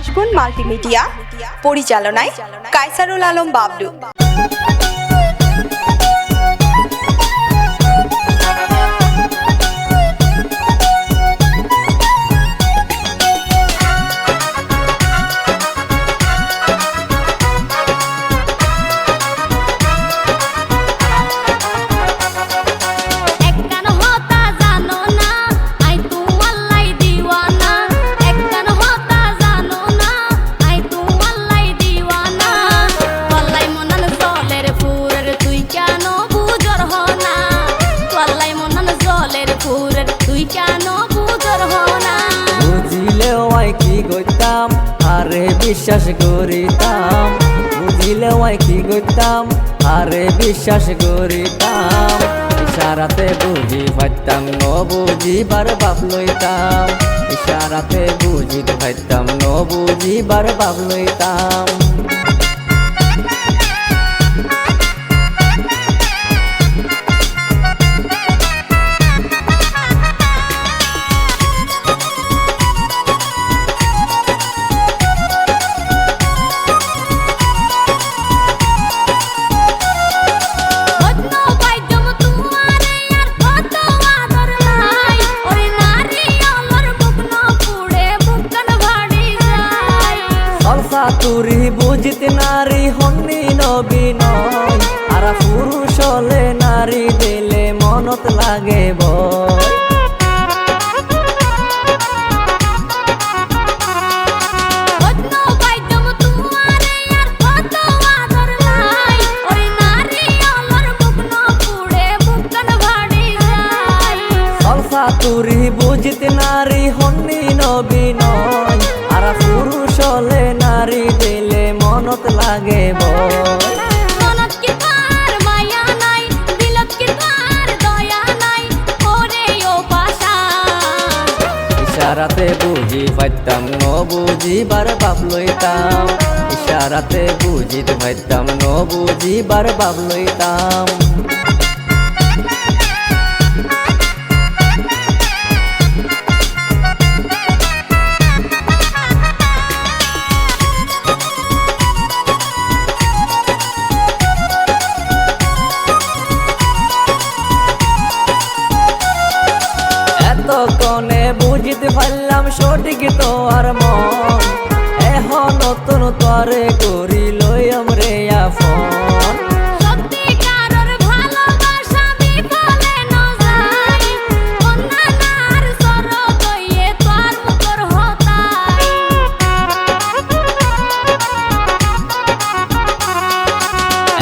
দাসগুন multimedia পরিচালনায় কায়সারুল আলম বাবলু। বুঝিলেও আই কি করতাম আরে বিশ্বাস করিতাম। বুঝিলেও আই কি করতাম আরে বিশ্বাস করিতাম। ইশারাতে বুঝি পাইতাম ন বুঝিবার বাপ লইতাম। ইশারাতে বুঝি পাইতাম ন বুঝিবার বাপ লইতাম। তুরি বুঝিতে নারী হন্নি নবী নয় আর পুরুষ হলে নারী দিলে মনত লাগে বয়। তুরি বুঝিতে নারী হন্নি নবী নয় ওরে লাগে পাশা। ইশারাতে বুঝি পাইতাম ন বুঝিবার বাপ লইতাম। ইশারাতে বুঝিতে পাইতাম ন বুঝিবার বাপ লইতাম। কনে বুঝিতে পারলাম সঠিক তো আর মন। এখন নতুন তরে করি লই আমরে আফন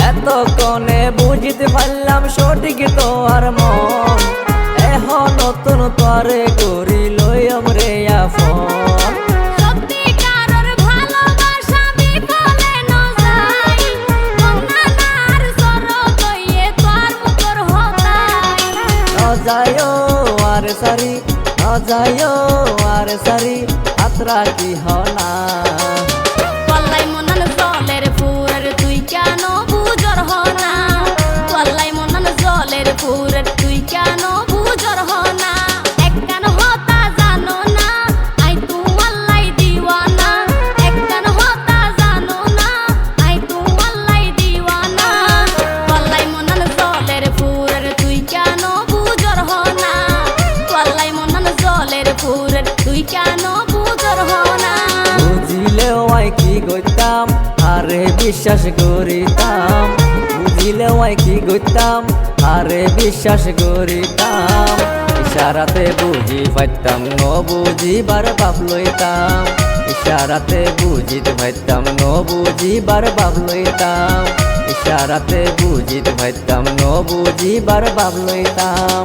এত কনে বুঝিতে পারলাম সঠিক তো আর মন। সারি নজায়ো আর সারি আত্রা কি হনা বুঝিলেও আই কি করতাম আরে বিশ্বাস করিতাম। বুঝিলেও আই কি করতাম আরে বিশ্বাস করিতাম। ইশারাতে বুঝি পাইতাম, ন বুঝিবার বাপ লইতাম। ইশারাতে বুঝিতে পাইতাম, ন বুঝিবার বাপ লইতাম। ইশারাতে বুঝিতে পাইতাম, ন বুঝিবার বাপ লইতাম।